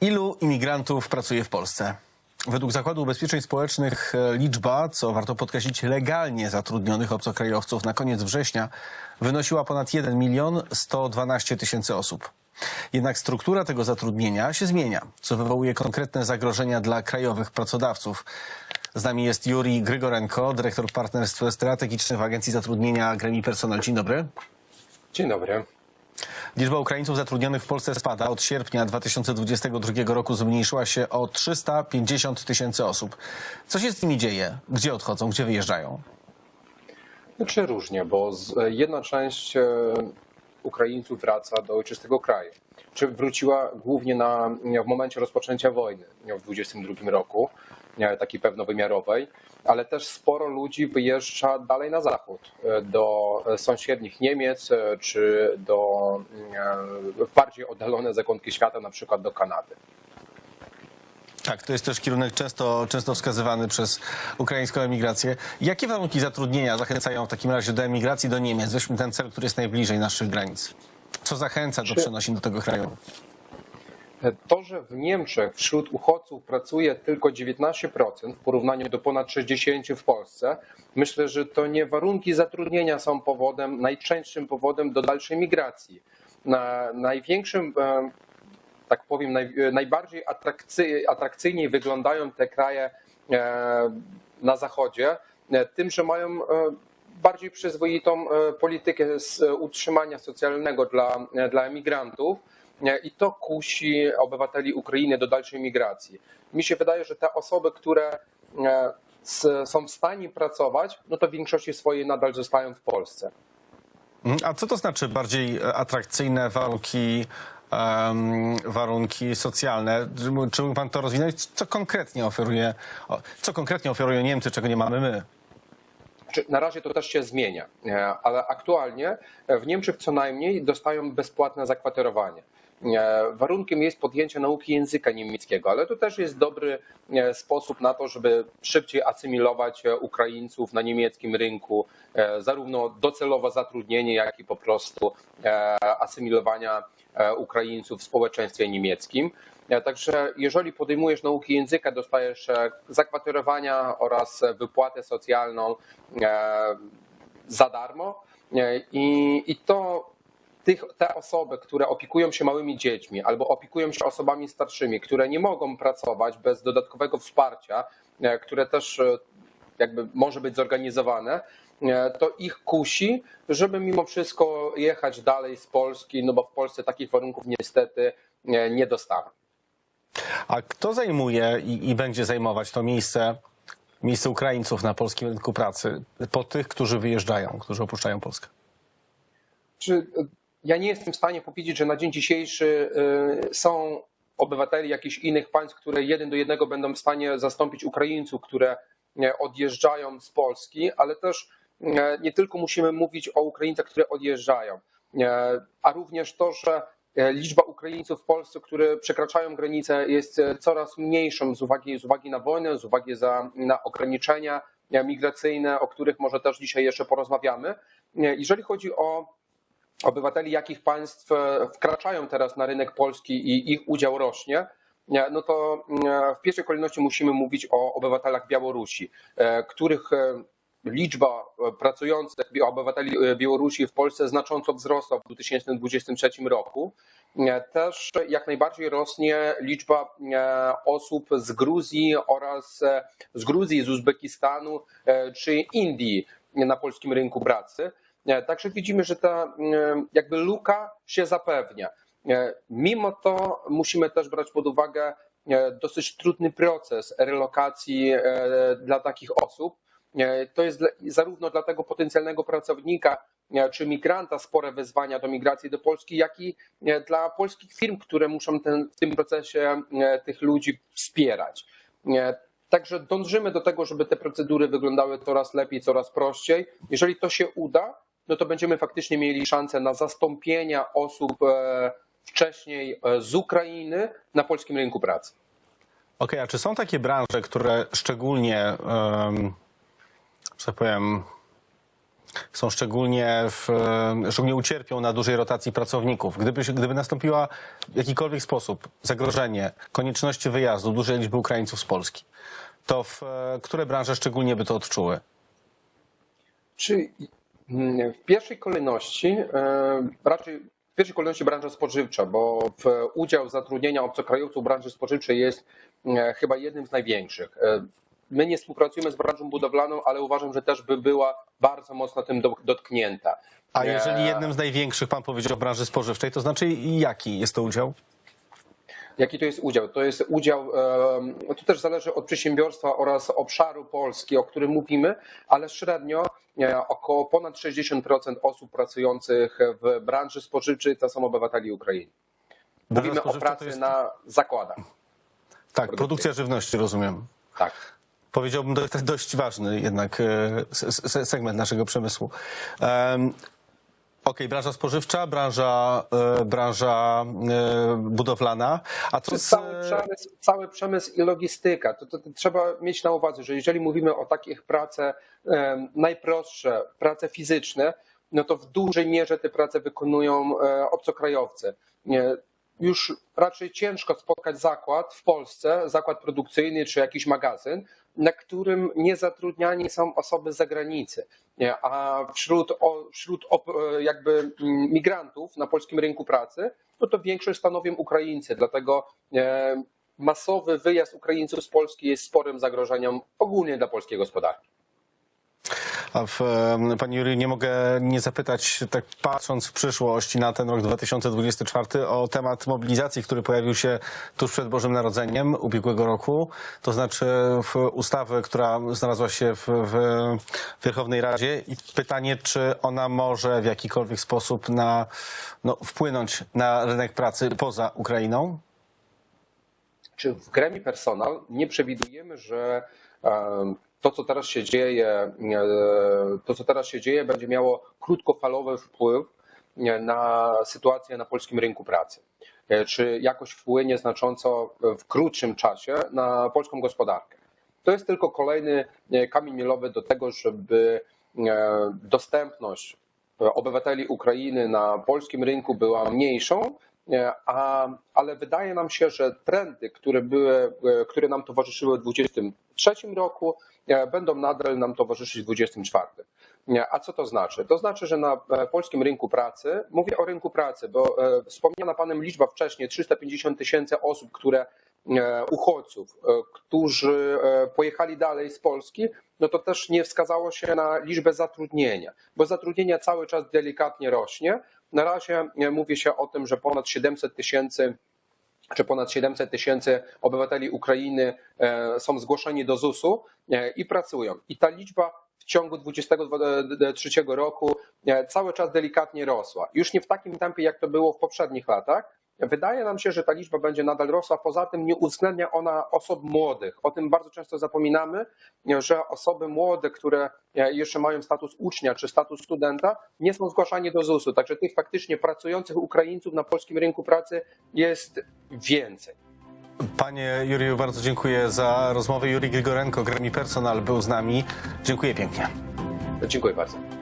Ilu imigrantów pracuje w Polsce? Według Zakładu Ubezpieczeń Społecznych e, liczba, co warto podkreślić, legalnie zatrudnionych obcokrajowców na koniec września wynosiła ponad 1 milion 112 tysięcy osób. Jednak struktura tego zatrudnienia się zmienia, co wywołuje konkretne zagrożenia dla krajowych pracodawców. Z nami jest Juri Grygorenko, dyrektor partnerstw strategicznych w Agencji Zatrudnienia Gremi Personal. Dzień dobry. Dzień dobry. Liczba Ukraińców zatrudnionych w Polsce spada. Od sierpnia 2022 roku zmniejszyła się o 350 tysięcy osób. Co się z nimi dzieje? Gdzie odchodzą? Gdzie wyjeżdżają? Znaczy różnie, bo z, jedna część e, Ukraińców wraca do ojczystego kraju. Czy wróciła głównie na, w momencie rozpoczęcia wojny w 2022 roku, e, takiej pewnowymiarowej, ale też sporo ludzi wyjeżdża dalej na zachód, e, do sąsiednich Niemiec, e, czy do e, bardziej oddalone zakątki świata, na przykład do Kanady. Tak, to jest też kierunek często, często wskazywany przez ukraińską emigrację. Jakie warunki zatrudnienia zachęcają w takim razie do emigracji do Niemiec? Weźmy ten cel, który jest najbliżej naszych granic. Co zachęca do przenosin do tego kraju? To, że w Niemczech wśród uchodźców pracuje tylko 19% w porównaniu do ponad 60% w Polsce, myślę, że to nie warunki zatrudnienia są powodem, najczęstszym powodem do dalszej migracji. Na, największym, e, tak powiem, naj, najbardziej atrakcy, atrakcyjnie wyglądają te kraje e, na zachodzie, e, tym, że mają e, bardziej przyzwoitą e, politykę e, utrzymania socjalnego dla, e, dla emigrantów. I to kusi obywateli Ukrainy do dalszej migracji. Mi się wydaje, że te osoby, które e, są w stanie pracować, no to w większości swojej nadal zostają w Polsce. Mm, A co to znaczy bardziej e, atrakcyjne warunki, warunki socjalne? Czy mógł- pan to rozwinąć? Co konkretnie oferuje, co konkretnie oferują Niemcy, czego nie mamy my? Na razie to też się zmienia, e, ale aktualnie w Niemczech co najmniej dostają bezpłatne zakwaterowanie. E, Warunkiem jest podjęcie nauki języka niemieckiego, ale to też jest dobry e, sposób na to, żeby szybciej asymilować e, Ukraińców na niemieckim rynku, zarówno docelowo zatrudnienie, jak i po prostu asymilowania Ukraińców w społeczeństwie niemieckim. Także jeżeli podejmujesz nauki języka, dostajesz zakwaterowania oraz wypłatę socjalną za darmo i, i to tych, te osoby, które opiekują się małymi dziećmi albo opiekują się osobami starszymi, które nie mogą pracować bez dodatkowego wsparcia, e, które też e, jakby może być zorganizowane, e, to ich kusi, żeby mimo wszystko jechać dalej z Polski, no bo w Polsce takich warunków niestety nie dostaną. A kto zajmuje i, i będzie zajmować to miejsce, miejsce Ukraińców na polskim rynku pracy po tych, którzy wyjeżdżają, którzy opuszczają Polskę? Czy ja nie jestem w stanie powiedzieć, że na dzień dzisiejszy e, są obywateli jakichś innych państw, które jeden do jednego będą w stanie zastąpić Ukraińców, które e, odjeżdżają z Polski, ale też e, nie tylko musimy mówić o Ukraińcach, które odjeżdżają, e, a również to, że liczba Ukraińców w Polsce, które przekraczają granicę jest coraz mniejszą z uwagi, z uwagi na wojnę, z uwagi za, na ograniczenia migracyjne, o których może też dzisiaj jeszcze porozmawiamy. Jeżeli chodzi o obywateli jakich państw e, wkraczają teraz na rynek polski i ich udział rośnie, e, no to e, w pierwszej kolejności musimy mówić o obywatelach Białorusi, których liczba pracujących obywateli Białorusi w Polsce znacząco wzrosła w 2023 roku. Też jak najbardziej rośnie liczba osób z Gruzji oraz z Gruzji, z Uzbekistanu czy Indii na polskim rynku pracy. E, Także widzimy, że ta e, jakby luka się zapewnia. E, Mimo to musimy też brać pod uwagę dosyć trudny proces relokacji dla takich osób. To jest zarówno dla tego potencjalnego pracownika czy migranta spore wyzwania do migracji do Polski, jak i dla polskich firm, które muszą ten, w tym procesie tych ludzi wspierać. Także dążymy do tego, żeby te procedury wyglądały coraz lepiej, coraz prościej. Jeżeli to się uda, no to będziemy faktycznie mieli szansę na zastąpienia osób e, wcześniej e, z Ukrainy na polskim rynku pracy. Okej, a czy są takie branże, które szczególnie, um, że tak powiem, są szczególnie, w, szczególnie ucierpią na dużej rotacji pracowników. Gdyby, gdyby nastąpiła w jakikolwiek sposób zagrożenie konieczności wyjazdu dużej liczby Ukraińców z Polski, to w e, które branże szczególnie by to odczuły? Czy w pierwszej kolejności, e, raczej w pierwszej kolejności branża spożywcza, bo udział zatrudnienia obcokrajowców w branży spożywczej jest e, chyba jednym z największych. E, My nie współpracujemy z branżą budowlaną, ale uważam, że też by była bardzo mocno tym do- dotknięta. A jeżeli jednym z największych pan powiedział branży spożywczej, to znaczy jaki jest to udział? Jaki to jest udział? To jest udział, to też zależy od przedsiębiorstwa oraz obszaru Polski, o którym mówimy, ale średnio e, około ponad 60% osób pracujących w branży spożywczej to są obywateli Ukrainy. Mówimy o pracy jest- na zakładach. Tak, produkcja żywności, rozumiem. Tak. Powiedziałbym, to jest dość ważny jednak e, segment naszego przemysłu. Okej, branża spożywcza, branża, e, branża e, budowlana. A co z... Cały przemysł, cały przemysł i logistyka. To, to, to trzeba mieć na uwadze, że jeżeli mówimy o takich pracach em, najprostsze, prace fizyczne, no to w dużej mierze te prace wykonują e, obcokrajowcy. Nie, już raczej ciężko spotkać zakład w Polsce, zakład produkcyjny czy jakiś magazyn, na którym nie zatrudniani są osoby z zagranicy. A wśród, wśród jakby mm, migrantów na polskim rynku pracy, no to większość stanowią Ukraińcy, dlatego e, masowy wyjazd Ukraińców z Polski jest sporym zagrożeniem ogólnie dla polskiej gospodarki. W, em, Panie Jury, nie mogę nie zapytać, tak patrząc w przyszłość na ten rok 2024, o temat mobilizacji, który pojawił się tuż przed Bożym Narodzeniem ubiegłego roku. To znaczy w ustawy, która znalazła się w, w Werchownej Radzie. I pytanie, czy ona może w jakikolwiek sposób na, no, wpłynąć na rynek pracy poza Ukrainą? Czy w gremii personal nie przewidujemy, że to, co teraz się dzieje, e, to, co teraz się dzieje, będzie miało krótkofalowy wpływ e, na sytuację na polskim rynku pracy? E, Czy jakoś wpłynie znacząco w krótszym czasie na polską gospodarkę? To jest tylko kolejny kamień milowy do tego, żeby dostępność obywateli Ukrainy na polskim rynku była mniejszą, a, ale wydaje nam się, że trendy, które, były, które nam towarzyszyły w 2023 roku, e, będą nadal nam towarzyszyć w 2024. Nie, A co to znaczy? To znaczy, że na e, polskim rynku pracy, mówię o rynku pracy, bo e, wspomniana Panem liczba wcześniej 350 tysięcy osób, które e, uchodźców, e, którzy e, pojechali dalej z Polski, no to też nie wskazało się na liczbę zatrudnienia, bo zatrudnienie cały czas delikatnie rośnie. Na razie e, mówi się o tym, że ponad 700 tysięcy czy ponad 700 tysięcy obywateli Ukrainy e, są zgłoszeni do ZUS-u e, i pracują. I ta liczba w ciągu 2023 roku e, cały czas delikatnie rosła. Już nie w takim tempie, jak to było w poprzednich latach. Wydaje nam się, że ta liczba będzie nadal rosła. Poza tym nie uwzględnia ona osób młodych. O tym bardzo często zapominamy, że osoby młode, które e, jeszcze mają status ucznia czy status studenta, nie są zgłaszani do ZUS-u. Także tych faktycznie pracujących Ukraińców na polskim rynku pracy jest więcej. Panie Juriju, bardzo dziękuję za rozmowę. Juri Grigorenko, Gremi Personal był z nami. Dziękuję pięknie. Dziękuję bardzo.